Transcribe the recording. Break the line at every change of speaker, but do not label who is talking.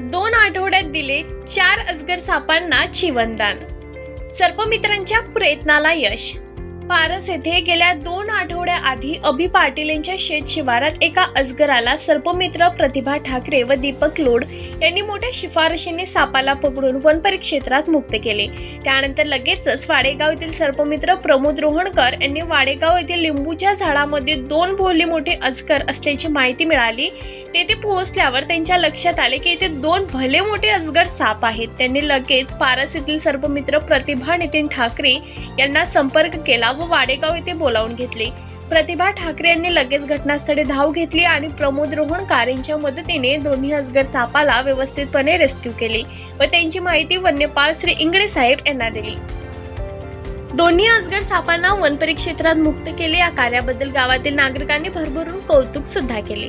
दोन आठवड्यात दिले चार अजगर सापांना चिवनदान सर्पमित्रांच्या प्रयत्नाला यश. पारस येथे गेल्या दोन आठवड्याआधी अभि पाटील यांच्या शेत शिवारात एका अजगराला सर्पमित्र प्रतिभा ठाकरे व दीपक लोड यांनी मोठ्या शिफारशीने सापाला पकडून वन परिक्षेत्रात मुक्त केले. त्यानंतर लगेचच वाडेगाव येथील सर्पमित्र प्रमोद रोहणकर यांनी वाडेगाव येथील लिंबूच्या झाडामध्ये दोन भोले मोठे अजगर असल्याची माहिती मिळाली. तेथे पोहोचल्यावर त्यांच्या लक्षात आले की येथे दोन भले मोठे अजगर साप आहेत. त्यांनी लगेच पारस येथील सर्पमित्र प्रतिभा नितीन ठाकरे यांना संपर्क केला व वाडेगाव येथे बोलावून घेतले. प्रतिभा ठाकरे यांनी लगेच घटनास्थळी धाव घेतली आणि प्रमोद रोहणकार यांच्या मदतीने दोन्ही अजगर सापाला व्यवस्थितपणे रेस्क्यू केले व त्यांची माहिती वन्यपाल श्री इंगळे साहेब यांना दिली. दोन्ही अजगर सापांना वनपरिक्षेत्रात मुक्त केले. या कार्याबद्दल गावातील नागरिकांनी भरभरून कौतुक सुद्धा केले.